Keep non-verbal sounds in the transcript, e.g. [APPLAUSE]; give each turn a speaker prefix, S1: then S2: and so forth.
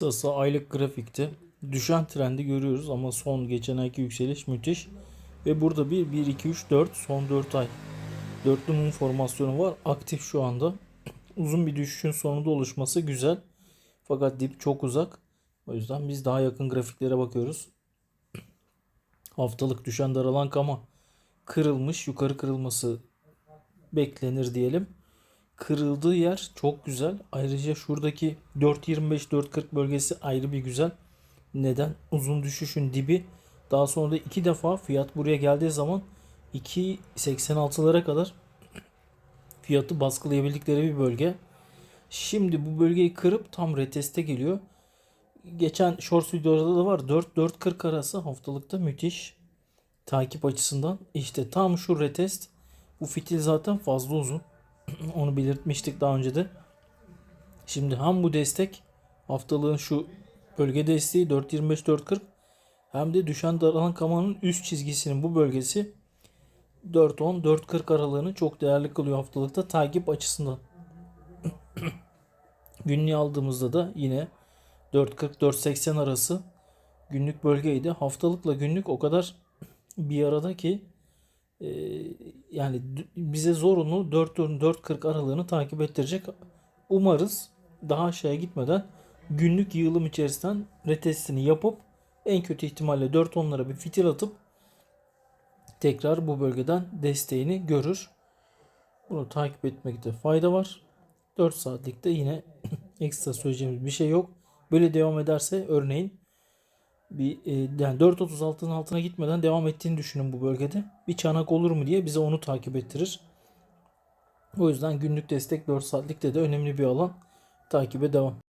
S1: Kısası aylık grafikte düşen trendi görüyoruz ama son geçen ayki yükseliş müthiş. Ve burada bir 1 2 3 4 son 4 ay dörtlü mum formasyonu var. Aktif şu anda. [CLEARS THROAT] Uzun bir düşüşün sonunda oluşması güzel. Fakat dip çok uzak. O yüzden biz daha yakın grafiklere bakıyoruz. [CLEARS THROAT] Haftalık düşen daralan kama kırılmış. Yukarı kırılması beklenir diyelim. Kırıldığı yer çok güzel. Ayrıca şuradaki 4.25-4.40 bölgesi ayrı bir güzel. Neden? Uzun düşüşün dibi. Daha sonra da iki defa fiyat buraya geldiği zaman 2.86'lara kadar fiyatı baskılayabildikleri bir bölge. Şimdi bu bölgeyi kırıp tam reteste geliyor. Geçen short videoda da var. 4-4.40 arası haftalıkta müthiş takip açısından. İşte tam şu retest. Bu fitil zaten fazla uzun. [CLEARS THROAT] Onu belirtmiştik daha önce de. Şimdi hem bu destek haftalığın şu bölge desteği 4.25-4.40 hem de düşen daralan kamanın üst çizgisinin bu bölgesi 4.10-4.40 aralığını çok değerli kılıyor haftalıkta takip açısından. [CLEARS THROAT] Günlüğü aldığımızda da yine 4.40-4.80 arası günlük bölgeydi. Haftalıkla günlük o kadar [CLEARS THROAT] bir arada ki yani bize zorunlu 4.40 aralığını takip ettirecek. Umarız daha aşağıya gitmeden günlük yığılım içerisinden retestini yapıp en kötü ihtimalle 4.10'lara bir fitil atıp tekrar bu bölgeden desteğini görür. Bunu takip etmekte fayda var. 4 saatlikte yine [LAUGHS] ekstra söyleyeceğimiz bir şey yok. Böyle devam ederse örneğin bir e, yani 4.36'nın altına gitmeden devam ettiğini düşünün bu bölgede. Bir çanak olur mu diye bize onu takip ettirir. O yüzden günlük destek 4 saatlikte de önemli bir alan. Takibe devam.